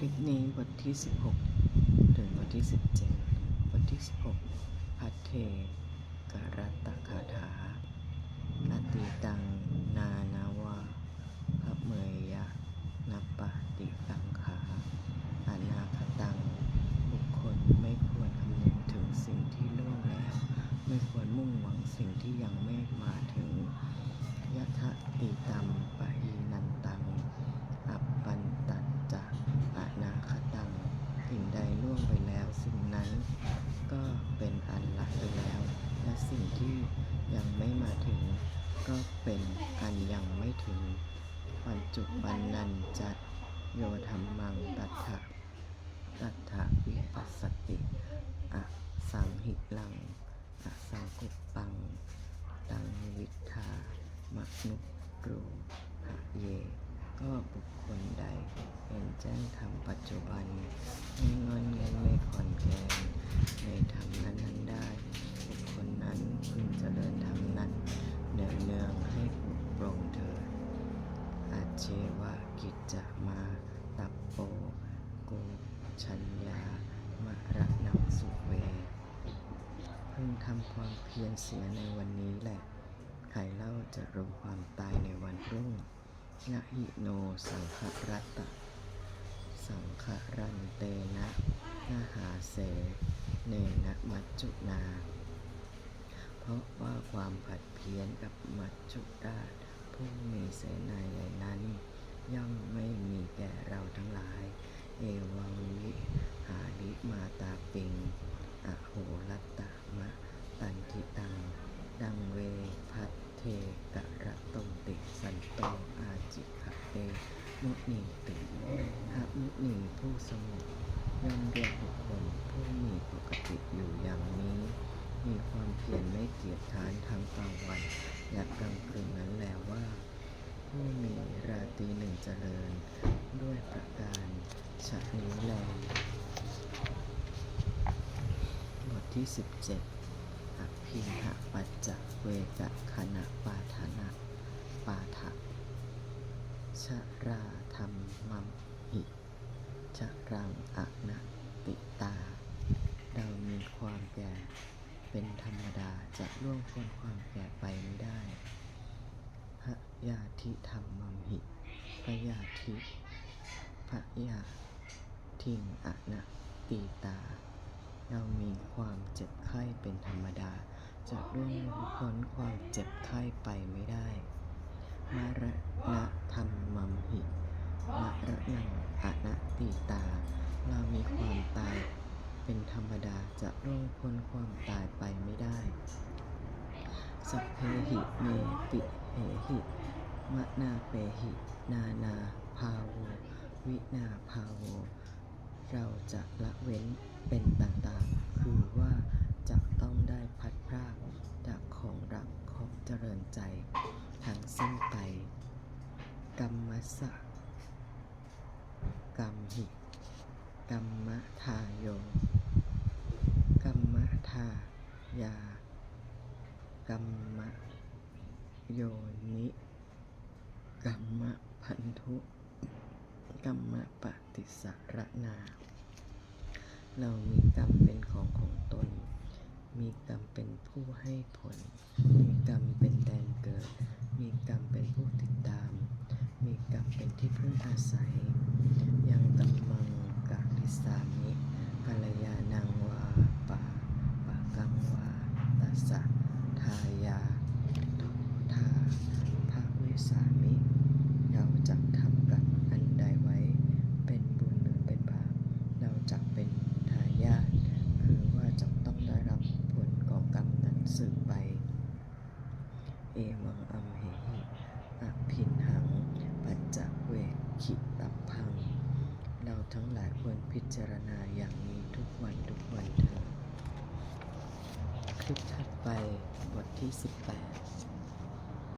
คลิปนี้บทที่ 16 ถึงบทที่ 17บทที่ 16 พัทเทกรัตตคาถานาติตัง ปัจจุบันนันจัดโยธรรมังตัทธะตัทธะวิปัสสติอะสังหิลังอะสังกุปังตังวิทามนุรูหะเย ก็บุคคลใดเห็นแจ้งธรรมปัจจุบันไม่งอนเงินไม่ขอนแกนในธรรมนั้นนั้นได้ บุคคลนั้นพึงเจริญธรรมนั้น เนืองเนืองๆให้ปลุกปลงเถิด อาเชวะกิจจะมาตัปโปโกชัญญามะระนังสุเว พึงทำความเพียรเสียในวันนี้แหละ ใครเล่าจะรู้ความตายในวันพรุ่งนะหิโนสังขรัตะ สังขรันเตนะนาหาเส เนนะมัจจุนา เพราะว่าความผัดเพี้ยนกับมัจจุราชผู้มีเสนาใหญ่นั้น ย่อมไม่มีแก่เราทั้งหลาย เอวังวิหาริมาตาปิง อโหรัตตะ มะตันทิตัง ดังเวพัทเทกะระตงติสันโตอาจิขะเต มุนีติพระมุนีผู้สงบย่อมเรียกบุคคลผู้มีปกติอยู่อย่างนี้ มีความเพียรไม่เกียจค้านทั้งกลางวันและกลางคืนนั้นแล้วว่า ผู้มีราตรีหนึ่งเจริญ ด้วยประการชะนี้แล บ ที่ 17อภินหะปัจจเวกะขณะปาทนะปาทะชราธรรมัมหิชรังอะนะติตา เรามีความแก่เป็นธรรมดาจะล่วงพ้นความแก่ไปไม่ได้พระยาธิธรรมัมหิพระยาธิพระยาทิงอะนะตีตา เรามีความเจ็บไข้เป็นธรรมดา จะร่วงพ้นความเจ็บไข้ไปไม่ได้มรณะธรรมัมหิมรณังอะนะตีตา เรามีความตายเป็นธรรมดาจะร่วงพ้นความตายไปไม่ได้ สัพเพหิเมปิเหหิมะนาเปหิ นานา ภาโว วินาภาโว เราจะละเว้นเป็นต่างๆ คือว่าจะต้องได้พัดพรากจากของรักของเจริญใจ ทั้งสิ้นไปกรรมสะกรรมหิกรรมทาโยกรรมทายากรรมโยนิกรรมพันธุ กรรมปฏิสารนา เรามีกรรมเป็นของของตน มีกรรมเป็นผู้ให้ผล มีกรรมเป็นแดนเกิด มีกรรมเป็นผู้ติดตาม มีกรรมเป็นที่พึ่งอาศัย ยังตัมมังกะทิสามิกัลยาณังวาปะปะกังวาตัสสะทายาโทธาภาเวสามิ เราจะทำกรรมอันใดไว้ เป็นบุญหรือเป็นบาป เราจะเป็นทายาทคือว่าจะต้องได้รับผลของกรรมนั้นสืบไป เอมังอัมเหหิอภินหัง ปัจจเวขิตัพัง เราทั้งหลายควรพิจารณาอย่างนี้ทุกวันทุกวันเถิดคลิปถัดไปบทที่ 18